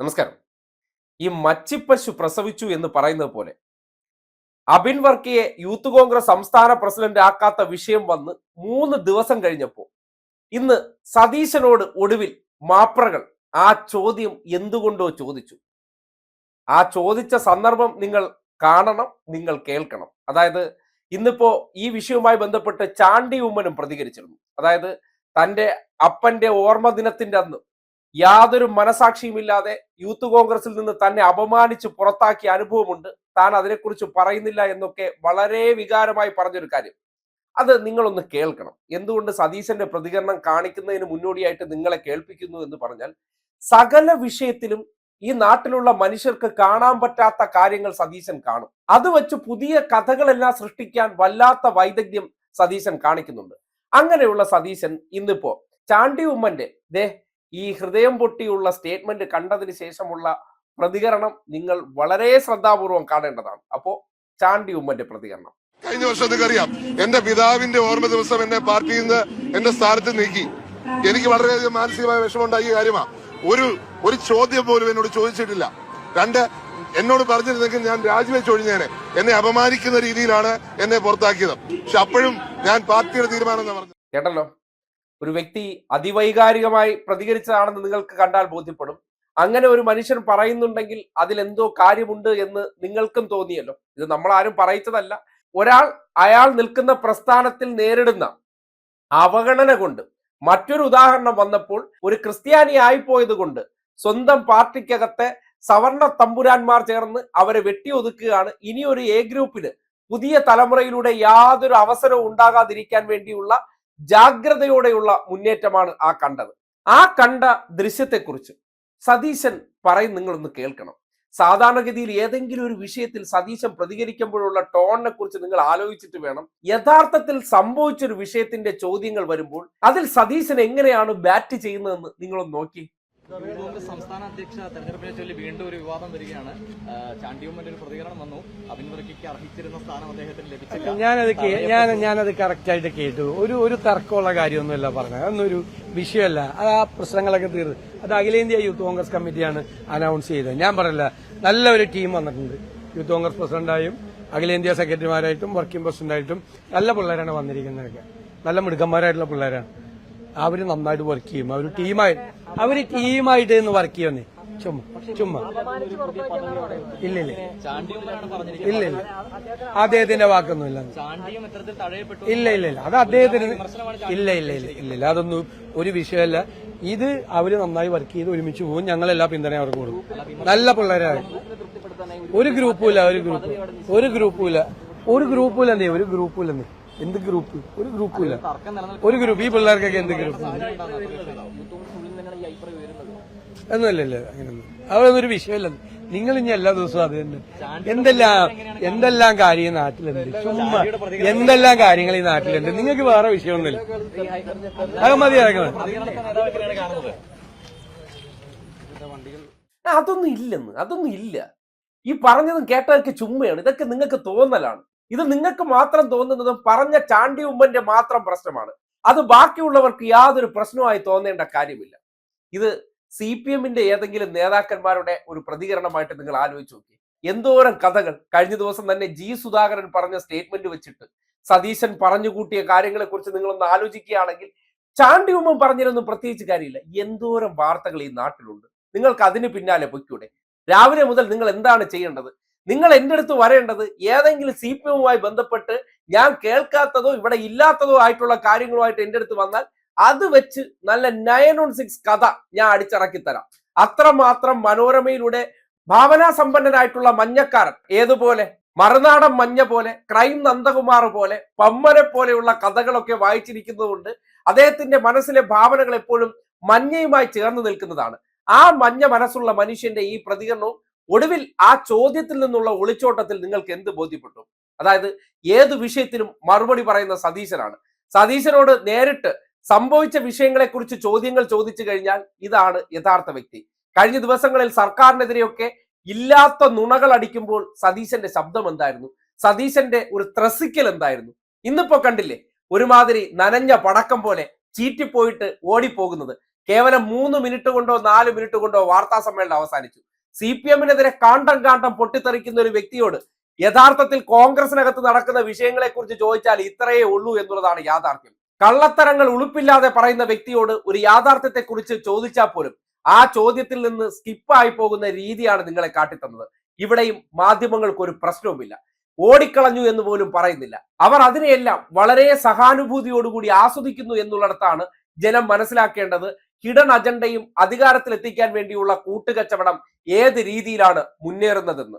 നമസ്കാരം. ഈ മച്ചിപ്പശു പ്രസവിച്ചു എന്ന് പറയുന്നത് പോലെ അബിൻ വർക്കിയെ യൂത്ത് കോൺഗ്രസ് സംസ്ഥാന പ്രസിഡന്റ് ആക്കാത്ത വിഷയം വന്ന് മൂന്ന് ദിവസം കഴിഞ്ഞപ്പോൾ ഇന്ന് സതീശനോട് ഒടുവിൽ മാപ്രകൾ ആ ചോദ്യം എന്തുകൊണ്ടോ ചോദിച്ചു. ആ ചോദിച്ച സന്ദർഭം നിങ്ങൾ കാണണം നിങ്ങൾ കേൾക്കണം. അതായത് ഇന്നിപ്പോ ഈ വിഷയവുമായി ബന്ധപ്പെട്ട് ചാണ്ടി ഉമ്മനും പ്രതികരിച്ചിരുന്നു. അതായത് തന്റെ അപ്പന്റെ ഓർമ്മ ദിനത്തിന്റെ അന്ന് യാതൊരു മനസാക്ഷിയുമില്ലാതെ യൂത്ത് കോൺഗ്രസിൽ നിന്ന് തന്നെ അപമാനിച്ച് പുറത്താക്കിയ അനുഭവമുണ്ട്. താൻ അതിനെക്കുറിച്ച് പറയുന്നില്ല എന്നൊക്കെ വളരെ വികാരമായി പറഞ്ഞൊരു കാര്യം. അത് നിങ്ങളൊന്ന് കേൾക്കണം. എന്തുകൊണ്ട് സതീശന്റെ പ്രതികരണം കാണിക്കുന്നതിന് മുന്നോടിയായിട്ട് നിങ്ങളെ കേൾപ്പിക്കുന്നു എന്ന് പറഞ്ഞാൽ സകല വിഷയത്തിലും ഈ നാട്ടിലുള്ള മനുഷ്യർക്ക് കാണാൻ പറ്റാത്ത കാര്യങ്ങൾ സതീശൻ കാണും. അത് വെച്ച് പുതിയ കഥകളെല്ലാം സൃഷ്ടിക്കാൻ വല്ലാത്ത വൈദഗ്ധ്യം സതീശൻ കാണിക്കുന്നുണ്ട്. അങ്ങനെയുള്ള സതീശൻ ഇന്നിപ്പോ ചാണ്ടി ഉമ്മന്റെ ദേ ഈ ഹൃദയം പൊട്ടിയുള്ള സ്റ്റേറ്റ്മെന്റ് കണ്ടതിന് ശേഷമുള്ള പ്രതികരണം നിങ്ങൾ വളരെ ശ്രദ്ധാപൂർവം കാണേണ്ടതാണ്. അപ്പോ ചാണ്ടി ഉമ്മന്റെ പ്രതികരണം. കഴിഞ്ഞ വർഷം നിങ്ങൾക്ക് അറിയാം എന്റെ പിതാവിന്റെ ഓർമ്മ ദിവസം എന്നെ പാർട്ടിയിൽ നിന്ന് എന്റെ സ്ഥാനത്ത് നീക്കി. എനിക്ക് വളരെയധികം മാനസികമായ വിഷമമുണ്ടായ കാര്യമാണ് ഒരു ഒരു ചോദ്യം പോലും എന്നോട് ചോദിച്ചിട്ടില്ല. രണ്ട് എന്നോട് പറഞ്ഞിരുന്നെങ്കിൽ ഞാൻ രാജിവെച്ച് ഒഴിഞ്ഞേനെ. എന്നെ അപമാനിക്കുന്ന രീതിയിലാണ് എന്നെ പുറത്താക്കിയത്. പക്ഷെ അപ്പോഴും ഞാൻ പാർട്ടിയുടെ തീരുമാനം എന്ന് പറഞ്ഞു കേട്ടല്ലോ? ഒരു വ്യക്തി അതിവൈകാരികമായി പ്രതികരിച്ചതാണെന്ന് നിങ്ങൾക്ക് കണ്ടാൽ ബോധ്യപ്പെടും. അങ്ങനെ ഒരു മനുഷ്യൻ പറയുന്നുണ്ടെങ്കിൽ അതിലെന്തോ കാര്യമുണ്ട് എന്ന് നിങ്ങൾക്കും തോന്നിയല്ലോ. ഇത് നമ്മൾ ആരും പറയിച്ചതല്ല. ഒരാൾ അയാൾ നിൽക്കുന്ന പ്രസ്ഥാനത്തിൽ നേരിടുന്ന അവഗണന കൊണ്ട് മറ്റൊരു ഉദാഹരണം വന്നപ്പോൾ ഒരു ക്രിസ്ത്യാനി ആയിപ്പോയത് കൊണ്ട് സ്വന്തം പാർട്ടിക്കകത്തെ സവർണ തമ്പുരാന്മാർ ചേർന്ന് അവരെ വെട്ടിയൊതുക്കുകയാണ് ഇനി ഒരു എ ഗ്രൂപ്പിന് പുതിയ തലമുറയിലൂടെ യാതൊരു അവസരവും ഉണ്ടാകാതിരിക്കാൻ വേണ്ടിയുള്ള ജാഗ്രതയോടെയുള്ള മുന്നേറ്റമാണ് ആ കണ്ടത്. ആ കണ്ട ദൃശ്യത്തെക്കുറിച്ച് സതീശൻ പറയും നിങ്ങളൊന്ന് കേൾക്കണം. സാധാരണഗതിയിൽ ഏതെങ്കിലും ഒരു വിഷയത്തിൽ സതീശൻ പ്രതികരിക്കുമ്പോഴുള്ള ടോണിനെ കുറിച്ച് നിങ്ങൾ ആലോചിച്ചിട്ട് വേണം. യഥാർത്ഥത്തിൽ സംഭവിച്ചൊരു വിഷയത്തിന്റെ ചോദ്യങ്ങൾ വരുമ്പോൾ അതിൽ സതീശൻ എങ്ങനെയാണ് ബാറ്റ് ചെയ്യുന്നതെന്ന് നിങ്ങളൊന്ന് നോക്കി. കോൺഗ്രസ് സംസ്ഥാന അധ്യക്ഷ തെരഞ്ഞെടുപ്പിനെ ചൊല്ലി വീണ്ടും ഒരു വിവാദം വരികയാണ്. ചാണ്ടിയുമ്മന്റെ ഒരു പ്രതികരണം വന്നു. അഭിൻവർക്കിക്ക് അർഹിച്ചിരുന്ന സ്ഥാനം അദ്ദേഹത്തിന് ലഭിച്ചില്ല. ഞാനത് ഞാൻ ഞാനത് കറക്റ്റായിട്ട് കേട്ടു. ഒരു ഒരു തർക്കമുള്ള കാര്യമൊന്നുമല്ല പറഞ്ഞത്. അതൊന്നൊരു വിഷയമല്ല. അത് ആ പ്രശ്നങ്ങളൊക്കെ തീർന്നു അത് അഖിലേന്ത്യാ യൂത്ത് കോൺഗ്രസ് കമ്മിറ്റിയാണ് അനൗൺസ് ചെയ്തത്. ഞാൻ പറയില്ല നല്ല ഒരു ടീം വന്നിട്ടുണ്ട്. യൂത്ത് കോൺഗ്രസ് പ്രസിഡന്റായും അഖിലേന്ത്യാ സെക്രട്ടറിമാരായിട്ടും വർക്കിംഗ് പ്രസിഡന്റായിട്ടും നല്ല പിള്ളേരാണ് വന്നിരിക്കുന്നതൊക്കെ നല്ല മിടുക്കന്മാരായിട്ടുള്ള പിള്ളേരാണ്. അവർ നന്നായിട്ട് വർക്ക് ചെയ്യും. അവർ ടീമായി അവർ ടീമായിട്ട് നിന്ന് വർക്ക് ചെയ്യുന്നേ ചുമ്മാ ചുമ്മാ. ഇല്ല ഇല്ല. ചാണ്ടിയുമ്മനാണ് പറഞ്ഞിരിക്കുന്നത് ഇല്ല ഇല്ല. അദ്ദേഹത്തിന്റെ ഇത്തരത്തിൽ ഇല്ല. ഇല്ല ഇല്ല അത് അദ്ദേഹത്തിന് ഇല്ല ഇല്ല ഇല്ല ഇല്ല ഇല്ല. അതൊന്നും ഒരു വിഷയമല്ല. ഇത് അവർ നന്നായി വർക്ക് ചെയ്ത് ഒരുമിച്ച് പോകും. ഞങ്ങളെല്ലാ പിന്തുണയും അവർക്ക് കൊടുക്കും. നല്ല പിള്ളേരാണ്. ഒരു ഗ്രൂപ്പുമില്ല ഒരു ഗ്രൂപ്പ്. ഒരു ഗ്രൂപ്പുമില്ല ഒരു ഗ്രൂപ്പുമില്ല എന്തേ? ഒരു ഗ്രൂപ്പും എന്തേ? എന്ത് ഗ്രൂപ്പ് ഒരു ഗ്രൂപ്പ് ഇല്ല. ഒരു ഗ്രൂപ്പ് ഈ പിള്ളേർക്കൊക്കെ എന്ത് ഗ്രൂപ്പ് എന്നല്ലേ അങ്ങനെയൊന്നും. അതൊന്നും ഒരു വിഷയമല്ല. നിങ്ങൾ ഇനി എല്ലാ ദിവസവും അത് തന്നെ. എന്തെല്ലാം എന്തെല്ലാം കാര്യം ഈ നാട്ടിലുണ്ട്? ചുമ്മാ എന്തെല്ലാം കാര്യങ്ങൾ ഈ നാട്ടിലുണ്ട്? നിങ്ങൾക്ക് വേറെ വിഷയമൊന്നുമില്ല. അത് മതി അതൊന്നും ഇല്ലെന്ന്. അതൊന്നും ഇല്ല. ഈ പറഞ്ഞതും കേട്ടതൊക്കെ ചുമ്മയാണ്. ഇതൊക്കെ നിങ്ങൾക്ക് തോന്നലാണ്. ഇത് നിങ്ങൾക്ക് മാത്രം തോന്നുന്നതും പറഞ്ഞ ചാണ്ടി ഉമ്മന്റെ മാത്രം പ്രശ്നമാണ്. അത് ബാക്കിയുള്ളവർക്ക് യാതൊരു പ്രശ്നമായി തോന്നേണ്ട കാര്യമില്ല. ഇത് സി പി എമ്മിന്റെ ഏതെങ്കിലും നേതാക്കന്മാരുടെ ഒരു പ്രതികരണമായിട്ട് നിങ്ങൾ ആലോചിച്ച് നോക്കി. എന്തോരം കഥകൾ. കഴിഞ്ഞ ദിവസം തന്നെ ജി സുധാകരൻ പറഞ്ഞ സ്റ്റേറ്റ്മെന്റ് വെച്ചിട്ട് സതീശൻ പറഞ്ഞു കൂട്ടിയ കാര്യങ്ങളെ കുറിച്ച് നിങ്ങളൊന്ന് ആലോചിക്കുകയാണെങ്കിൽ ചാണ്ടി ഉമ്മൻ പറഞ്ഞിരുന്നൊന്നും പ്രത്യേകിച്ച് കാര്യമില്ല. എന്തോരം വാർത്തകൾ ഈ നാട്ടിലുണ്ട്. നിങ്ങൾക്ക് അതിന് പിന്നാലെ പൊയ്ക്കൂടെ? രാവിലെ മുതൽ നിങ്ങൾ എന്താണ് ചെയ്യേണ്ടത്? നിങ്ങൾ എന്റെ അടുത്ത് വരേണ്ടത് ഏതെങ്കിലും സി പി എമ്മുമായി ബന്ധപ്പെട്ട് ഞാൻ കേൾക്കാത്തതോ ഇവിടെ ഇല്ലാത്തതോ ആയിട്ടുള്ള കാര്യങ്ങളുമായിട്ട് എന്റെ അടുത്ത് വന്നാൽ അത് വെച്ച് നല്ല നയൻ ഓൺ സിക്സ് കഥ ഞാൻ അടിച്ചിറക്കി തരാം. അത്രമാത്രം മനോരമയിലൂടെ ഭാവനാസമ്പന്നനായിട്ടുള്ള മഞ്ഞക്കാരൻ ഏതുപോലെ? മറുനാടൻ മഞ്ഞ പോലെ ക്രൈം നന്ദകുമാർ പോലെ പമ്മനെ പോലെയുള്ള കഥകളൊക്കെ വായിച്ചിരിക്കുന്നതുകൊണ്ട് അദ്ദേഹത്തിന്റെ മനസ്സിലെ ഭാവനകൾ എപ്പോഴും മഞ്ഞയുമായി ചേർന്ന് നിൽക്കുന്നതാണ്. ആ മഞ്ഞ മനസ്സുള്ള മനുഷ്യന്റെ ഈ പ്രതികരണവും ഒടുവിൽ ആ ചോദ്യത്തിൽ നിന്നുള്ള ഒളിച്ചോട്ടത്തിൽ നിങ്ങൾക്ക് എന്ത് ബോധ്യപ്പെട്ടു? അതായത് ഏത് വിഷയത്തിലും മറുപടി പറയുന്ന സതീശനാണ്. സതീശനോട് നേരിട്ട് സംഭവിച്ച വിഷയങ്ങളെക്കുറിച്ച് ചോദ്യങ്ങൾ ചോദിച്ചു കഴിഞ്ഞാൽ ഇതാണ് യഥാർത്ഥ വ്യക്തി. കഴിഞ്ഞ ദിവസങ്ങളിൽ സർക്കാരിനെതിരെയൊക്കെ ഇല്ലാത്ത നുണകൾ അടിക്കുമ്പോൾ സതീശന്റെ ശബ്ദം എന്തായിരുന്നു? സതീശന്റെ ഒരു ത്രസിക്കൽ എന്തായിരുന്നു? ഇന്നിപ്പോ കണ്ടില്ലേ ഒരുമാതിരി നനഞ്ഞ പടക്കം പോലെ ചീറ്റിപ്പോയിട്ട് ഓടിപ്പോകുന്നത്. കേവലം മൂന്ന് മിനിറ്റ് കൊണ്ടോ നാല് മിനിറ്റ് കൊണ്ടോ വാർത്താ സമ്മേളനം അവസാനിച്ചു. സി പി എമ്മിനെതിരെ കാണ്ടം കാണ്ടം പൊട്ടിത്തെറിക്കുന്ന ഒരു വ്യക്തിയോട് യഥാർത്ഥത്തിൽ കോൺഗ്രസിനകത്ത് നടക്കുന്ന വിഷയങ്ങളെ കുറിച്ച് ചോദിച്ചാൽ ഇത്രയേ ഉള്ളൂ എന്നുള്ളതാണ് യാഥാർത്ഥ്യം. കള്ളത്തരങ്ങൾ ഉളുപ്പില്ലാതെ പറയുന്ന വ്യക്തിയോട് ഒരു യാഥാർത്ഥ്യത്തെ കുറിച്ച് ചോദിച്ചാൽ പോലും ആ ചോദ്യത്തിൽ നിന്ന് സ്കിപ്പായി പോകുന്ന രീതിയാണ് നിങ്ങളെ കാട്ടിത്തന്നത്. ഇവിടെയും മാധ്യമങ്ങൾക്ക് ഒരു പ്രശ്നവുമില്ല. ഓടിക്കളഞ്ഞു എന്ന് പോലും പറയുന്നില്ല. അവർ അതിനെയെല്ലാം വളരെ സഹാനുഭൂതിയോടുകൂടി ആസ്വദിക്കുന്നു എന്നുള്ളിടത്താണ് ജനം മനസ്സിലാക്കേണ്ടത് ഹിഡൻ അജണ്ടയും അധികാരത്തിലെത്തിക്കാൻ വേണ്ടിയുള്ള കൂട്ടുകച്ചവടം ഏത് രീതിയിലാണ് മുന്നേറുന്നതെന്ന്.